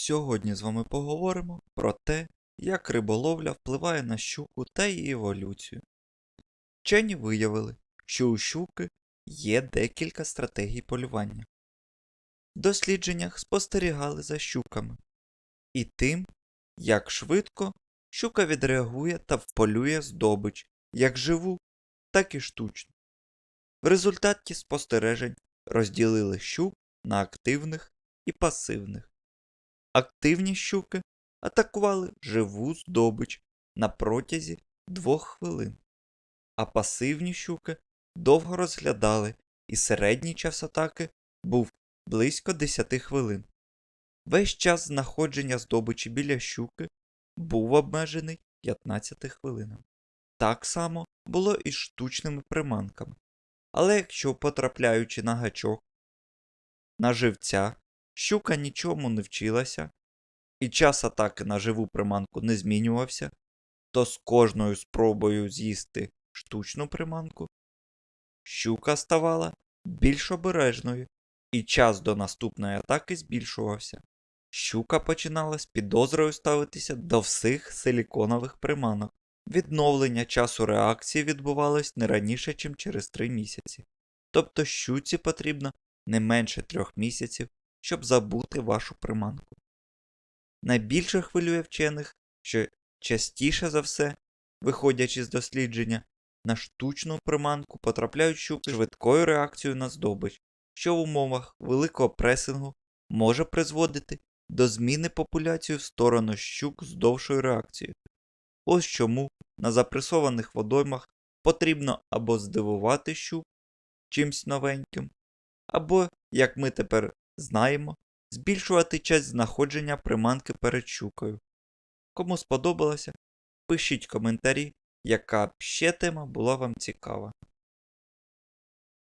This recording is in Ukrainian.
Сьогодні з вами поговоримо про те, як риболовля впливає на щуку та її еволюцію. Вчені виявили, що у щуки є декілька стратегій полювання. В дослідженнях спостерігали за щуками і тим, як швидко щука відреагує та вполює здобич як живу, так і штучну. В результаті спостережень розділили щук на активних і пасивних. Активні щуки атакували живу здобич на протязі двох хвилин, а пасивні щуки довго розглядали, і середній час атаки був близько 10 хвилин. Весь час знаходження здобичі біля щуки був обмежений 15 хвилинами. Так само було і з штучними приманками. Але якщо потрапляючи на гачок, на живця, щука нічому не вчилася, і час атаки на живу приманку не змінювався, то з кожною спробою з'їсти штучну приманку, щука ставала більш обережною, і час до наступної атаки збільшувався. Щука починала з підозрою ставитися до всіх силіконових приманок. Відновлення часу реакції відбувалось не раніше, ніж через 3 місяці. Тобто щуці потрібно не менше 3 місяців, щоб забути вашу приманку. Найбільше хвилює вчених, що частіше за все, виходячи з дослідження, на штучну приманку потрапляють щуки з швидкою реакцією на здобич, що в умовах великого пресингу може призводити до зміни популяції в сторону щук з довшою реакцією. Ось чому на запресованих водоймах потрібно або здивувати щук чимсь новеньким, або, як ми тепер знаємо, збільшувати час знаходження приманки перед щукою. Кому сподобалося, пишіть коментарі, яка б ще тема була вам цікава.